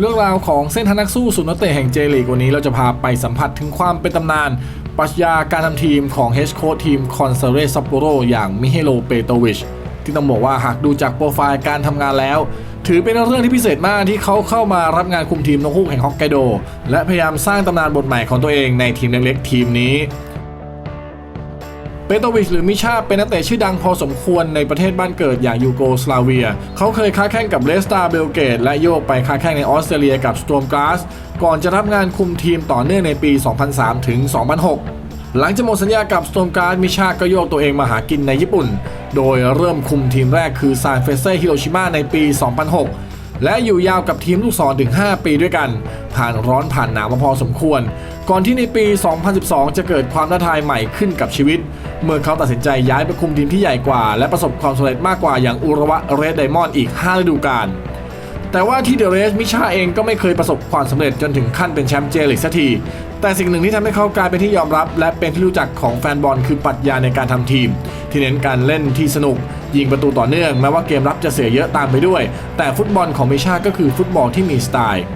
เรื่องราวของเส้นทางนักสู้สุดนักเตะแห่งเจลีกวันนี้เราจะพาไปสัมผัสถึงความเป็นตำนาน ปรัชญาการทำทีมของเฮดโค้ทีมคอนเซเรซัปโปโรอย่างมิเฮโลเปโตวิชที่ต้องบอกว่าหากดูจากโปรไฟล์การทำงานแล้ว ถือเป็นเรื่องที่พิเศษมากที่เขาเข้ามารับงานคุมทีมนกฮูกแห่งฮอกไกโด และพยายามสร้างตำนานบทใหม่ของตัวเองในทีมเล็กๆทีมนี้ เปโตวิชหรือมิชาเป็นนักเตะชื่อดังพอสมควรในประเทศบ้านเกิดอย่างยูโกสลาเวีย เขาเคยค้าแข่งกับเลสตาเบลเกต และโยกไปค้าแข่งในออสเตรเลียกับสโตรมก a สก่อนจะรับงานคุมทีมต่อเนื่องในปี 2003 ถึง 2006 หลังจากหมดสัญญากับสโตรมก a สมิชาก็โยกตัวเองมาหากินในญี่ปุ่น โดยเริ่มคุมทีมแรกคือซานเฟเซ่ฮิโรชิมาในปี 2006 และอยู่ยาวกับทีมลูกศรถึง 5 ปีด้วยกัน ผ่านร้อนผ่านหนาวมาพอสมควร ก่อนที่ในปี 2012 จะเกิดความท้าทายใหม่ขึ้นกับชีวิต เมื่อเขาตัดสินใจย้ายไปคุมทีมที่ใหญ่กว่า และประสบความสำเร็จมากกว่าอย่างอุระวะเรดไดมอนด์อีก 5 ฤดูกาลแต่ว่าที่เดอะเรสมิชาเองก็ไม่เคยประสบความสำเร็จจนถึงขั้นเป็นแชมป์เจลิกสักที แต่สิ่งหนึ่งที่ทำให้เขากลายเป็นที่ยอมรับ และเป็นที่รู้จักของแฟนบอลคือปรัชญาในการทำทีม ที่เน้นการเล่นที่สนุก ยิงประตูต่อเนื่องแม้ว่าเกมรับจะเสียเยอะตามไปด้วย แต่ฟุตบอลของมิชาก็คือฟุตบอลที่มีสไตล์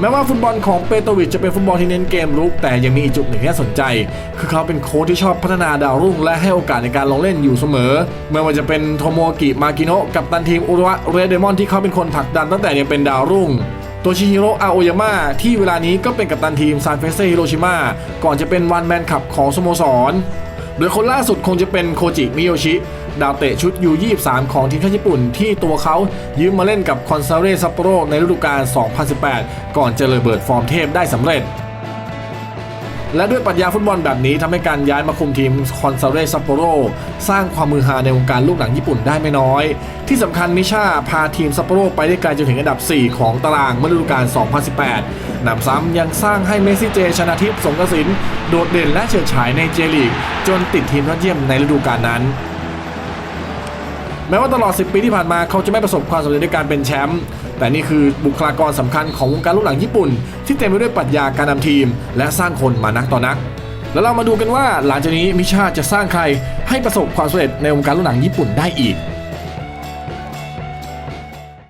แม้ว่าฟุตบอลของเปโตวิชจะเป็นฟุตบอลที่เน้นเกมรุก แต่ยังมีอีกจุดหนึ่งที่น่าสนใจ คือเขาเป็นโค้ชที่ชอบพัฒนาดาวรุ่ง และให้โอกาสในการลงเล่นอยู่เสมอ ไม่ว่าจะเป็นโทโมกิมากิโนะกับตันทีมอุระวะเรเดมอนที่เขาเป็นคนผลักดันตั้งแต่ยังเป็นดาวรุ่งโตชิฮิโร่อาโอยาม่าที่เวลานี้ก็เป็นกัปตันทีมซานเฟเซฮิโรชิมาก่อนจะเป็นวันแมนคัพของสโมสร โดยคนล่าสุดคงจะเป็นโคจิมิโยชิ ดาวเตะชุดยู23 ของทีมชาติญี่ปุ่น ที่ตัวเขายืมมาเล่นกับคอนซาเรซัปโปโรในฤดูกาล 2018 ก่อนจะระเบิดฟอร์มเทพได้สำเร็จ และด้วยปรัชญาฟุตบอลแบบนี้ทำให้การย้ายมาคุมทีมคอนซาเรซัปโปโรสร้างความมือฮาในวงการลูกหนังญี่ปุ่นได้ไม่น้อย ที่สำคัญนิชาพาทีมซัปโปโรไปได้ไกลจนถึงอันดับ 4 ของตารางเมื่อฤดูกาล 2018 หนำซ้ำยังสร้างให้เมสซี่เจชนาทิพย์สงกระสินโดดเด่นและเฉิดฉายในเจลีก จนติดทีมยอดเยี่ยมในฤดูกาลนั้น แม้ว่าตลอด 10 ปีที่ผ่านมาเขาจะไม่ประสบความสำเร็จในการเป็นแชมป์แต่นี่คือบุคลากรสำคัญของวงการลูกหนังญี่ปุ่น ที่เต็มไปด้วยปรัชญาการนำทีม และสร้างคนมานักต่อนักแล้วเรามาดูกันว่าหลังจากนี้มิชาจะสร้างใครให้ประสบความสำเร็จในวงการลูกหนังญี่ปุ่นได้อีก